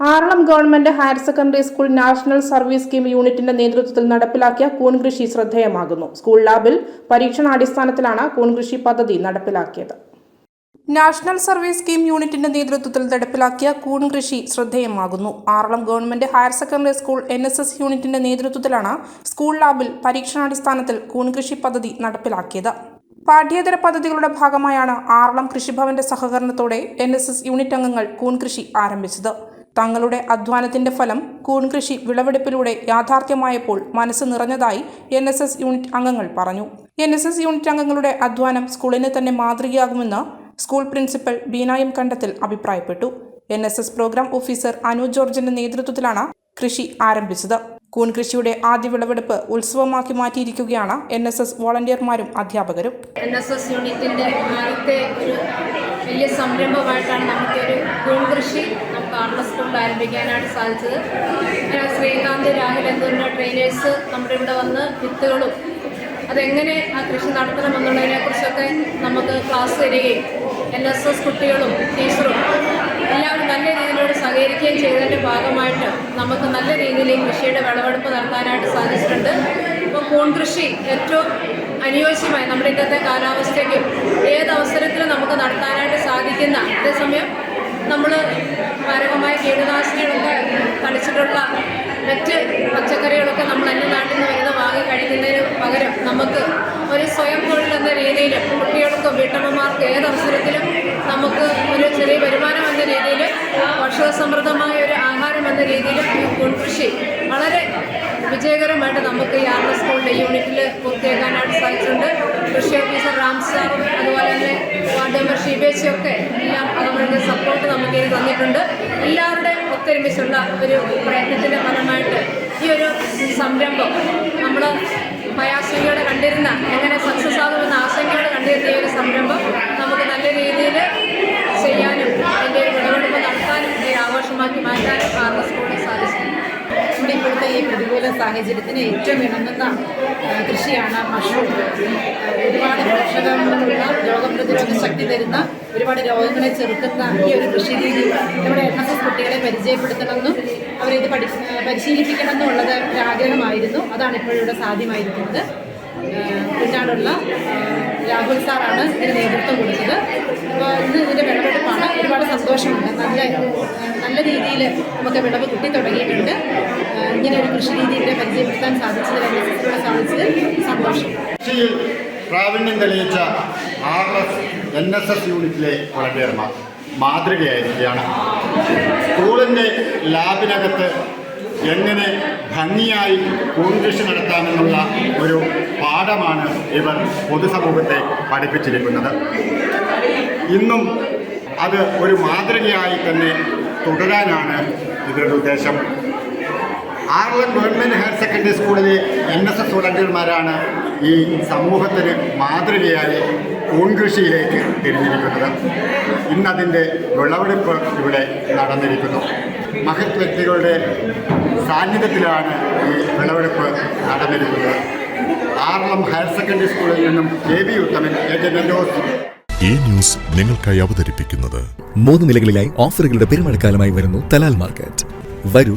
Aralam government higher secondary school national service scheme യൂണിറ്റിന്റെ നേതൃത്വത്തിൽ നടപ്പിലാക്കിയ കൂൺകൃഷി ശ്രദ്ധേയമാകുന്നു. സ്കൂൾ ലാബിൽ പരീക്ഷണാടിസ്ഥാനത്തിലാണ് കൂൺകൃഷി പദ്ധതി നടപ്പിലാക്കിയത്. നാഷണൽ സർവീസ് സ്കീം യൂണിറ്റിന്റെ നേതൃത്വത്തിൽ നടപ്പിലാക്കിയ കൂൺകൃഷി ശ്രദ്ധേയമാകുന്നു. Aralam government higher secondary school N S S യൂണിറ്റിന്റെ നേതൃത്വത്തിലാണ് സ്കൂൾ ലാബിൽ പരീക്ഷണാടിസ്ഥാനത്തിൽ കൂൺകൃഷി പദ്ധതി നടപ്പിലാക്കിയത്. പാഠ്യേതര പദ്ധതികളുടെ ഭാഗമായാണ് ആറളം കൃഷിഭവന്റെ സഹകരണത്തോടെ എൻ യൂണിറ്റ് അംഗങ്ങൾ കൂൺകൃഷി ആരംഭിച്ചത്. തങ്ങളുടെ അധ്വാനത്തിന്റെ ഫലം കൂൺകൃഷി വിളവെടുപ്പിലൂടെ യാഥാർത്ഥ്യമായപ്പോൾ മനസ്സ് നിറഞ്ഞതായി എൻ എസ് എസ് യൂണിറ്റ് അംഗങ്ങൾ പറഞ്ഞു. എൻ എസ് എസ് യൂണിറ്റ് അംഗങ്ങളുടെ അധ്വാനം സ്കൂളിന് തന്നെ മാതൃകയാകുമെന്ന് സ്കൂൾ പ്രിൻസിപ്പൽ ബീനായം കണ്ടത്തിൽ അഭിപ്രായപ്പെട്ടു. N S S program officer Anu ജോർജിന്റെ നേതൃത്വത്തിലാണ് കൃഷി ആരംഭിച്ചത്. കൂൺ കൃഷിയുടെ ആദ്യ വിളവെടുപ്പ് ഉത്സവമാക്കി മാറ്റിയിരിക്കുകയാണ് എൻ എസ് എസ് വോളണ്ടിയർമാരും അധ്യാപകരും. എൻ എസ് എസ് യൂണിറ്റിന്റെ ആദ്യത്തെ ഒരു വലിയ സംരംഭമായിട്ടാണ് നമുക്കൊരു കൂൺ കൃഷി നമുക്ക് ആർമ സ്കൂളിൽ ആരംഭിക്കാനായിട്ട് സാധിച്ചത്. ശ്രീകാന്ത് രാഹുൽ എന്നിവരുടെ ട്രെയിനേഴ്സ് നമ്മുടെ ഇവിടെ വന്ന് വിത്തുകളും അതെങ്ങനെ ആ കൃഷി നടത്തണമെന്നുള്ളതിനെക്കുറിച്ചൊക്കെ നമുക്ക് ക്ലാസ് തരികയും എൻ എസ് എസ് കുട്ടികളും ടീച്ചറും രീതിയിലൂടെ ചെയ്തതിന്റെ ഭാഗമായിട്ട് നമുക്ക് നല്ല രീതിയിൽ ഈ കൃഷിയുടെ വിളവെടുപ്പ് നടത്താനായിട്ട് സാധിച്ചിട്ടുണ്ട്. ഇപ്പോൾ കൂൺ കൃഷി ഏറ്റവും അനുയോജ്യമായി നമ്മുടെ ഇന്നത്തെ കാലാവസ്ഥയ്ക്കും ഏത് അവസരത്തിലും നമുക്ക് നടത്താനായിട്ട് സാധിക്കുന്ന അതേസമയം നമ്മൾ മാരകമായ കീടനാശിനികളൊക്കെ തളിച്ചിട്ടുള്ള മറ്റ് പച്ചക്കറികളൊക്കെ നമ്മൾ അന്യ നാട്ടിൽ നിന്ന് വരുന്ന വാങ്ങി കഴിക്കുന്നതിന് പകരം നമുക്ക് ഒരു സ്വയം തൊഴിൽ എന്ന രീതിയിൽ കുട്ടികൾക്കും വീട്ടമ്മമാർക്കും ഏത് അവസരത്തിലും നമുക്ക് ഭക്ഷണസമൃദ്ധമായ ഒരു ആഹാരം എന്ന രീതിയിൽ ഈ കൃഷി വളരെ വിജയകരമായിട്ട് നമുക്ക് ഈ ആർ എസ് സ്കൂളിന്റെ യൂണിറ്റിൽ പൂർത്തിയാക്കാനായിട്ട് സാധിച്ചിട്ടുണ്ട്. കൃഷി ഓഫീസർ റാം സാറും അതുപോലെ തന്നെ വാർഡ് മെമ്പർ ഷീബേച്ചിയൊക്കെ എല്ലാം അവരുടെ സപ്പോർട്ട് നമുക്ക് ഇതിന് തന്നിട്ടുണ്ട്. എല്ലാവരുടെയും ഒത്തൊരുമിച്ചുള്ള ഒരു പ്രയത്നത്തിന്റെ ഫലമായിട്ട് ഈ ഒരു സംരംഭം നമ്മൾ ഭയാശങ്കയോടെ കണ്ടിരുന്ന എങ്ങനെ സക്സസ് ആകുമെന്ന ആശങ്കയോടെ കണ്ടിരുന്ന ഈ ഒരു സംരംഭം നമുക്ക് നല്ല രീതിയിൽ ചെയ്യാനും അതിന്റെ ഒരു വിളവെടുപ്പ് നടത്താനും ഈ ഒരു ആഘോഷമാക്കി മാറ്റാനും ആർ എസ് സ്കൂളിന് സാധിച്ചു നമ്മുടെ ഇപ്പോഴത്തെ പ്രതികൂല സാഹചര്യത്തിന് ഏറ്റവും ഇണങ്ങുന്ന കൃഷിയാണ് മഷ്റൂം. ഒരുപാട് പോഷകങ്ങളുള്ള രോഗപ്രതിരോധ ശക്തി തരുന്ന ഒരുപാട് രോഗങ്ങളെ ചെറുക്കുന്ന ഈ ഒരു കൃഷി രീതി നമ്മുടെ എൻ എസ് എസ് കുട്ടികളെ പരിചയപ്പെടുത്തണമെന്നും അവരിത് പഠി പരിശീലിപ്പിക്കണമെന്നും ഉള്ളത് ഒരു ആഗ്രഹമായിരുന്നു അതാണ് ഇപ്പോഴിവിടെ സാധ്യമായിരിക്കുന്നത്. കുഞ്ഞാടുള്ള രാഹുൽ സാറാണ് ഇതിന് നേതൃത്വം കൊടുത്തത്. അപ്പോൾ ഇന്ന് ഇതിന്റെ വിളവെടുപ്പാണ്. ഒരുപാട് സന്തോഷമുണ്ട്. നല്ല നല്ല രീതിയിൽ നമുക്ക് വിളവ് കിട്ടി തുടങ്ങിയിട്ടുണ്ട്. ഇങ്ങനെ ഒരു കൃഷി രീതി പരിചയപ്പെടുത്താൻ സാധിച്ചത് ഇവിടെ സാധിച്ചത് സന്തോഷം. പ്രാവീണ്യം തെളിയിച്ച R S N S S യൂണിറ്റിലെ വളണ്ടിയർമാർ മാതൃകയായിരിക്കുകയാണ്. സ്കൂളിന്റെ ലാബിനകത്ത് എങ്ങനെ ഭംഗിയായി കൂൺകൃഷി നടത്താമെന്നുള്ള ഒരു പാഠമാണ് ഇവർ പൊതുസമൂഹത്തെ പഠിപ്പിച്ചിരിക്കുന്നത്. ഇന്നും അത് ഒരു മാതൃകയായി തന്നെ തുടരാനാണ് ഇവരുടെ ഉദ്ദേശം. ആറളം ഗവൺമെന്റ് ഹയർ സെക്കൻഡറി സ്കൂളിലെ എൻ എസ് എസ് വോളണ്ടിയർമാരാണ് ഈ സമൂഹത്തിന് മാതൃകയായി പൂൺകൃഷിയിലേക്ക് തിരിഞ്ഞിരിക്കുന്നത്. ഇന്നതിന്റെ വിളവെടുപ്പ് ഇവിടെ നടന്നിരിക്കുന്നു. മഹത് വ്യക്തികളുടെ സാന്നിധ്യത്തിലാണ് ഈ വിളവെടുപ്പ് നടന്നിരിക്കുന്നത്. ആറളം ഹയർ സെക്കൻഡറി സ്കൂളിൽ നിന്നും കെ ബി ഉത്തമൻ ഈ ന്യൂസ് നിങ്ങൾക്കായി അവതരിപ്പിക്കുന്നത് മൂന്ന് നിലകളിലായി ഓഫറുകളുടെ പെരുമഴക്കാലമായി വരുന്നു തലാൽ മാർക്കറ്റ്. വരൂ